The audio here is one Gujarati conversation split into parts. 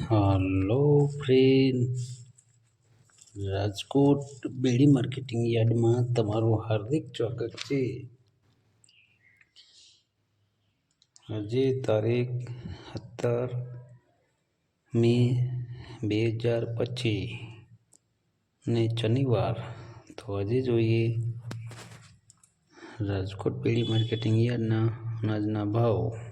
Hello friend Rajkot Bedi marketing યાર્ડમાં તમારું હાર્દિક સ્વાગત છે. આજે તારીખ સત્તર મે બે હજાર પચીસ ને શનિવાર. તો આજે જોઈએ રાજકોટ બેડી માર્કેટિંગ યાર્ડના અનાજના ભાવ.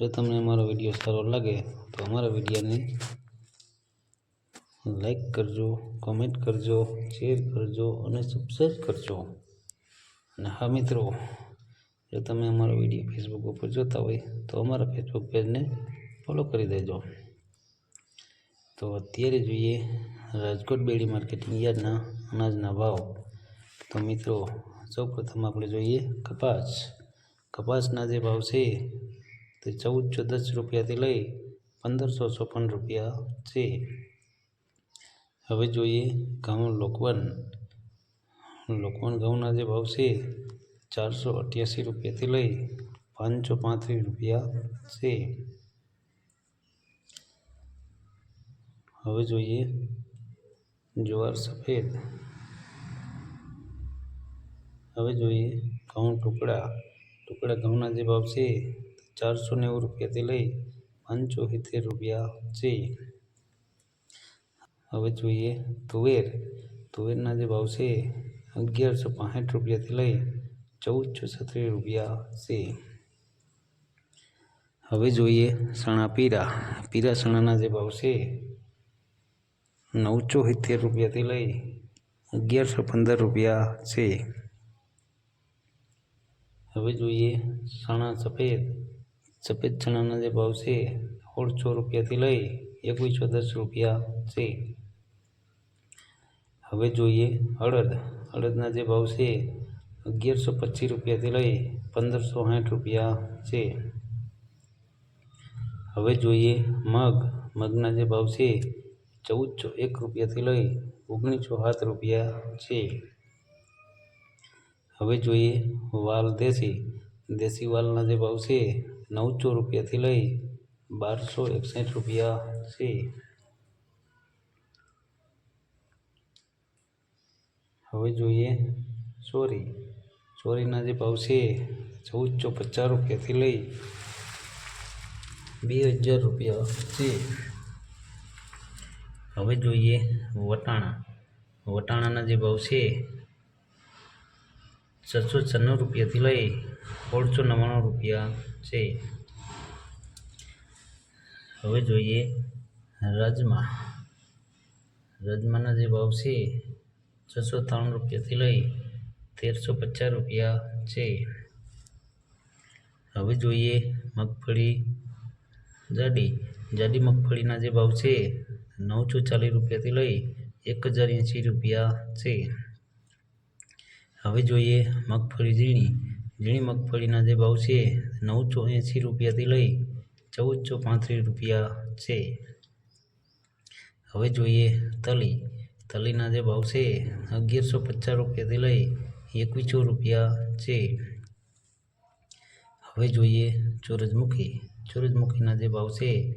જો તમને અમારો વીડિયો સારો લાગે તો અમારા વિડીયોને લાઈક કરજો, કોમેન્ટ કરજો, શેર કરજો અને સબસ્ક્રાઈબ કરજો. અને હા મિત્રો, જો તમે અમારો વીડિયો ફેસબુક ઉપર જોતા હોય તો અમારા ફેસબુક પેજને ફોલો કરી દેજો. તો અત્યારે જોઈએ રાજકોટ બેડી માર્કેટિંગ યાર્ડના અનાજના ભાવ. તો મિત્રો, સૌપ્રથમ આપણે જોઈએ કપાસ. કપાસના જે ભાવ છે તે ચૌદસો દસ રૂપિયાથી લઈ પંદરસો ચોપન રૂપિયા છે. હવે જોઈએ ઘઉં લોકવન. લોકવન ઘઉંના જે ભાવ છે, ચારસો અઠ્યાસી રૂપિયાથી લઈ પાંચસો પાંત્રીસ રૂપિયા છે. હવે જોઈએ જુવાર સફેદ. હવે જોઈએ ઘઉં ટુકડા. ટુકડા ઘઉંના જે ભાવ છે ચારસો નેવું રૂપિયાથી લઈ પાંચસો સિત્તેર રૂપિયા છે હવે જોઈએ તુવેર. તુવેરના જે ભાવ છે અગિયારસો પાંસઠ રૂપિયાથી લઈ ચૌદસો છત્રીસ રૂપિયા છે. હવે જોઈએ સણા પીરા. પીરા સણાના જે ભાવ છે નવસો સિત્તેર રૂપિયાથી લઈ અગિયારસો પંદર રૂપિયા છે. હવે જોઈએ સણા સફેદ. સફેદ ચણાના જે ભાવ છે સોળસો રૂપિયાથી લઈ એકવીસો દસ રૂપિયા છે. હવે જોઈએ અડદ. અડદના જે ભાવ છે, અગિયારસો પચીસ રૂપિયાથી લઈ પંદરસો સાઠ રૂપિયા છે. હવે જોઈએ મગ. મગના જે ભાવ છે, ચૌદસો એક રૂપિયાથી લઈ ઓગણીસો સાત રૂપિયા છે. હવે જોઈએ વાલ દેશી. દેશી વાલના જે ભાવ છે નવસો રૂપિયાથી લઈ બારસો એકસઠ રૂપિયા છે. હવે જોઈએ ચોરી ચોરીના જે ભાવ છે, ચૌદસો પચાસ રૂપિયાથી લઈ બે હજાર રૂપિયા છે. હવે જોઈએ વટાણા. વટાણાના જે ભાવ છે, છસો છન્નું રૂપિયાથી લઈ સોળસો નવ્વાણું રૂપિયા છે. હવે જોઈએ રાજમા. રાજમાના જે ભાવ છે, છસો ત્રણ રૂપિયાથી લઈ તેરસો પચાસ રૂપિયા છે. હવે જોઈએ મગફળી, જાડી. જાડી મગફળીના જે ભાવ છે, નવસો ચાલીસ રૂપિયાથી લઈ એક હજાર એંસી રૂપિયા છે. હવે જોઈએ મગફળી ઝીણી. ઝીણી મગફળીના જે ભાવ છે, નવસો એંસી રૂપિયાથી લઈ ચૌદસો પાંત્રીસ રૂપિયા છે. હવે જોઈએ તલી. તલીના જે ભાવ છે, અગિયારસો પચાસ રૂપિયાથી લઈ એકવીસો રૂપિયા છે. હવે જોઈએ ચોરજમુખી ચોરજમુખીના જે ભાવ છે,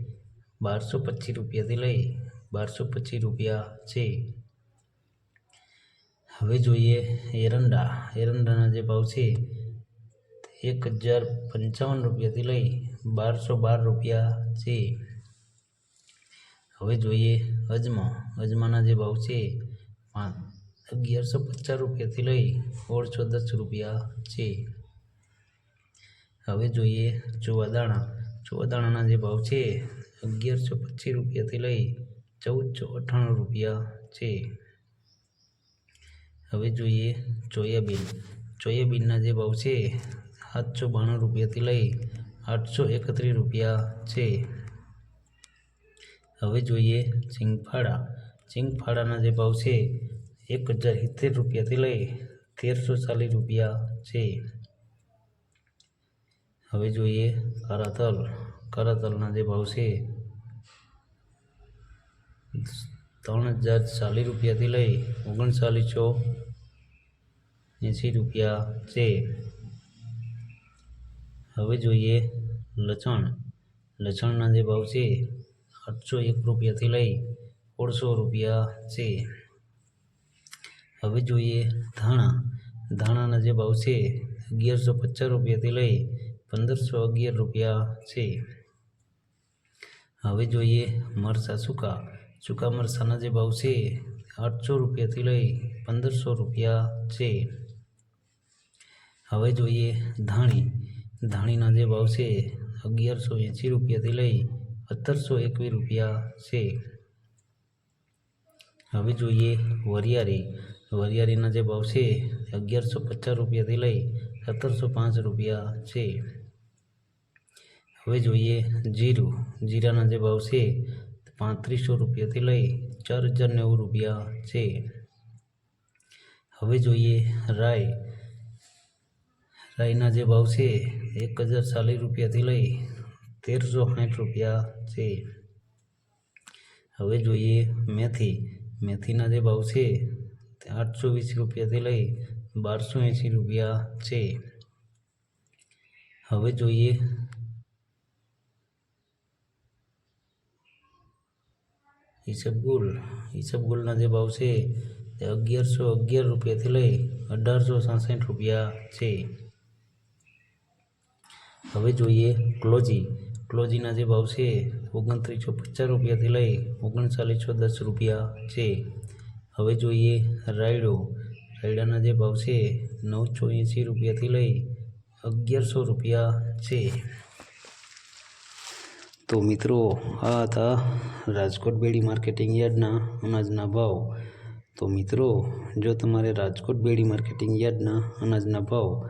બારસો પચીસ રૂપિયાથી લઈ બારસો પચીસ રૂપિયા છે. હવે જોઈએ એરંડા. એરંડાના જે ભાવ છે એક હજાર પંચાવન રૂપિયાથી લઈ બારસો બાર રૂપિયા છે. હવે જોઈએ અજમા. અજમાના જે ભાવ છે અગિયારસો પચાસ રૂપિયાથી લઈ સોળસો દસ રૂપિયા છે. હવે જોઈએ ચોવાદાણા. ચોવાદાણાના જે ભાવ છે, અગિયારસો પચીસ રૂપિયાથી લઈ ચૌદસો અઠ્ઠાણું રૂપિયા છે. હવે જોઈએ સોયાબીન સોયાબીનના જે ભાવ છે સાતસો બાણું રૂપિયાથી લઈ આઠસો એકત્રીસ રૂપિયા છે. હવે જોઈએ સિંગફાળા સિંગફાળાના જે ભાવ છે, એક હજાર સિત્તેર રૂપિયાથી લઈ તેરસો ચાલીસ રૂપિયા છે. હવે જોઈએ કરાતલ. કરાતલના જે ભાવ છે, ત્રણ હજાર ચાલીસ રૂપિયાથી લઈ ઓગણચાલીસો એંસી રૂપિયા છે. હવે જોઈએ લસણ. લસણના જે ભાવ છે, આઠસો એક રૂપિયાથી લઈ સોળસો રૂપિયા છે. હવે જોઈએ ધાણા. ધાણાના જે ભાવ છે, અગિયારસો પચાસ રૂપિયાથી લઈ પંદરસો અગિયાર રૂપિયા છે. હવે જોઈએ મરસા સૂકા. સૂકા મરસાના જે ભાવ છે, આઠસો રૂપિયાથી લઈ પંદરસો રૂપિયા છે. હવે જોઈએ ધાણી. ધાણીના જે ભાવ છે, અગિયારસો એંસી રૂપિયાથી લઈ સત્તરસો એકવીસ રૂપિયા છે. હવે જોઈએ વરિયાળી. વરિયાળીના જે ભાવ છે, અગિયારસો પચાસ રૂપિયાથી લઈ સત્તરસો પાંચ રૂપિયા છે. હવે જોઈએ જીરું. જીરાના જે ભાવ છે, પાંત્રીસો રૂપિયાથી લઈ ચાર હજાર નેવું રૂપિયા છે. હવે જોઈએ રાઈ. રાઈના જે ભાવ છે, એક હજાર ચાલીસ રૂપિયાથી લઈ તેરસો સાઠ રૂપિયા છે. હવે જોઈએ મેથી. મેથીના જે ભાવ છે, તે આઠસો વીસ રૂપિયાથી લઈ બારસો એંસી રૂપિયા છે. હવે જોઈએ ઈસબગુલ ઈસબગુલના જે ભાવ છે, તે અગિયારસો અગિયાર રૂપિયાથી લઈ અઢારસો સાસઠ રૂપિયા છે. હવે જોઈએ ક્લોજી. ક્લોજીના જે ભાવ છે, ઓગણત્રીસો પચાસ રૂપિયાથી લઈ ઓગણચાલીસો દસ રૂપિયા છે. હવે જોઈએ રાયડો. રાયડાના જે ભાવ છે, નવસો એંસી રૂપિયાથી લઈ અગિયારસો રૂપિયા છે. તો મિત્રો, આ હતા રાજકોટ બેડી માર્કેટિંગ યાર્ડના અનાજના ભાવ. તો મિત્રો, જો તમારે રાજકોટ બેડી માર્કેટિંગ યાર્ડના અનાજના ભાવ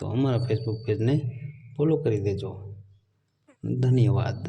તો અમારા ફેસબુક પેજને ફોલો કરી દેજો. ધન્યવાદ.